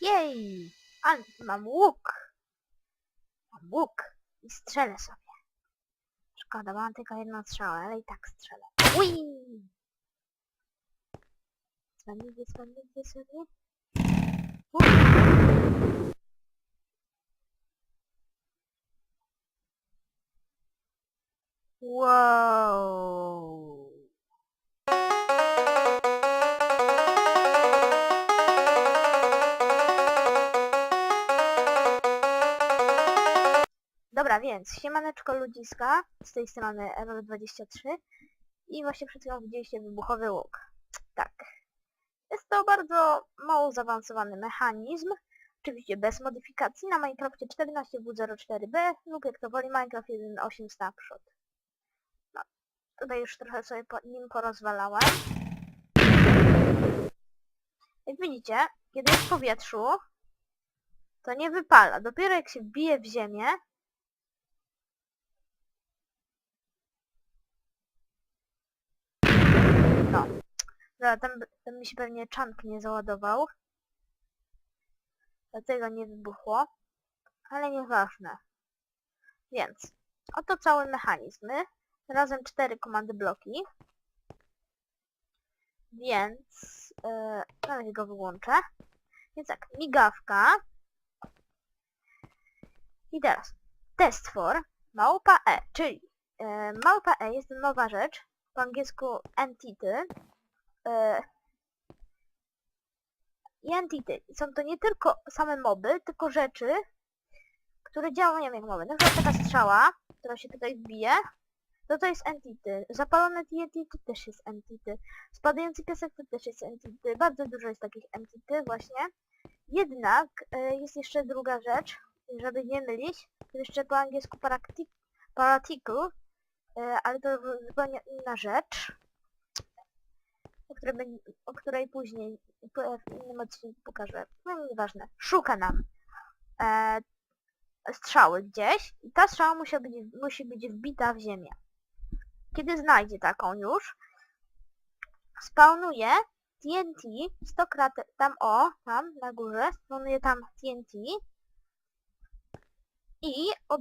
Jej! Ale mam łuk! Mam łuk i strzelę sobie. Szkoda, mam tylko jedną strzałę, ale i tak strzelę. Ui! Dzwonię, dzwonię, dzwonię. Wow! Dobra, więc siemaneczko ludziska, z tej strony Error23 i właśnie przed chwilą widzieliście wybuchowy łuk. Tak. Jest to bardzo mało zaawansowany mechanizm, oczywiście bez modyfikacji na Minecrafcie 14W04B lub jak to woli Minecraft 1.8 Snapshot. No, tutaj już trochę sobie po nim porozwalałem. Jak widzicie, kiedy jest w powietrzu, to nie wypala. Dopiero jak się wbije w ziemię, No. Dobra, tam, tam mi się pewnie czank nie załadował. Dlatego nie wybuchło. Ale nieważne. Więc, oto cały mechanizm. Razem cztery komandy bloki. Więc, yy, go wyłączę. Więc tak, migawka. I teraz, test for małpa E, czyli yy, małpa E jest nowa rzecz, po angielsku entity. E, I entity są to nie tylko same moby, tylko rzeczy, które działają jak moby. Na przykład taka strzała, która się tutaj wbije, to to jest entity. Zapalone TNT to też jest entity. Spadający piasek to też jest entity. Bardzo dużo jest takich entity właśnie. Jednak e, jest jeszcze druga rzecz, żeby nie mylić. To jeszcze po angielsku paracti- particle, E, ale to zupełnie inna rzecz, będ- o której później w innym odcinku pokażę. No nieważne. Szuka nam e, strzały gdzieś i ta strzała musi być, musi być wbita w ziemię. Kiedy znajdzie taką już, spawnuje TNT stokrotnie, tam o, tam na górze, spawnuje tam TNT i od,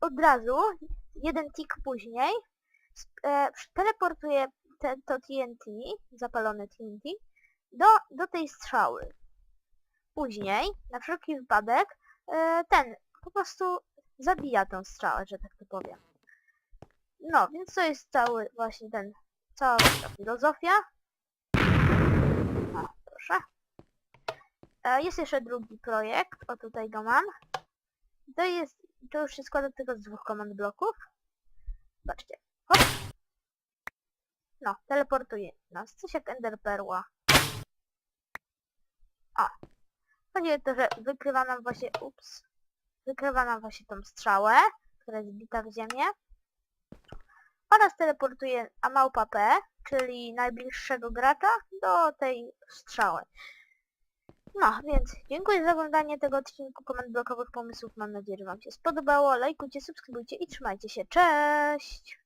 od razu jeden tick później e, teleportuje te, to TNT, zapalone TNT, do, do tej strzały. Później, na wszelki wypadek, e, ten po prostu zabija tą strzałę, że tak to powiem. No, więc to jest cały właśnie ten, cała ta filozofia. O, proszę. E, jest jeszcze drugi projekt, o tutaj go mam. To jest, to już się składa tylko z dwóch komand bloków. Zobaczcie. Hop. No, teleportuje nas. Coś jak Ender Perła. O. Chodzi o to, że wykrywa nam właśnie, ups, wykrywa nam właśnie tą strzałę, która jest bita w ziemię. Oraz teleportuje Amałpa P, czyli najbliższego gracza, do tej strzały. No, więc dziękuję za oglądanie tego odcinku komend blokowych pomysłów. Mam nadzieję, że Wam się spodobało. Lajkujcie, subskrybujcie i trzymajcie się. Cześć!